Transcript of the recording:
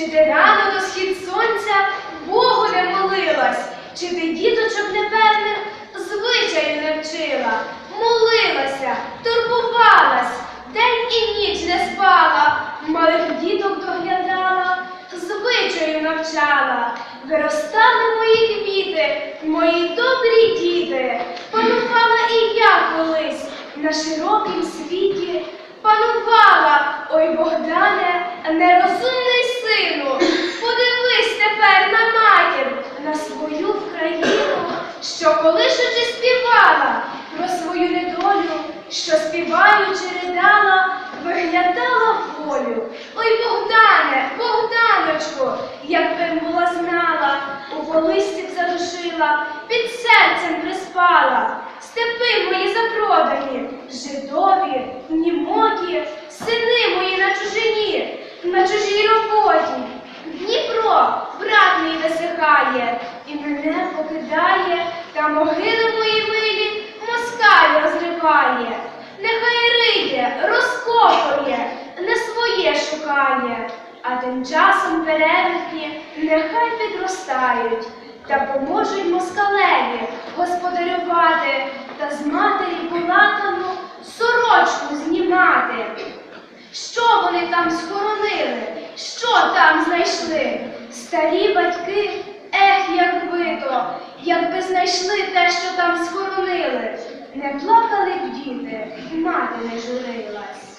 Чи ти рано до схід сонця Богу не молилась? Чи ти діточок непевних звичаю не вчила? Молилася, турбувалась, день і ніч не спала, малих діток доглядала, звичаю навчала. Виростали мої квіти, мої добрі діти, панувала і я колись на широкім світі, панувала, ой Богдане, нерозумний сину, подивись тепер на матір, на свою країну, що колишучи співала про свою недолю, що співаючи ридала, виглядала волю. Ой, Богдане, Богданочку, якби була знала, у полисті б задушила, під серцем приспала. Степи мої запродані, жидові, німоті, сини мої на чужій роботі. Дніпро, брат мій висихає, і мене покидає, та могили мої милі москаль розриває. Нехай риє, розкопує, не своє шукає, а тим часом перевертні нехай підростають та поможуть москалеві господарювати та з матері полатану сорочку знімати. Що вони там схоронили? Знайшли? Старі батьки, ех, якби то, якби знайшли те, що там схоронили. Не плакали б діти, мати не журилась.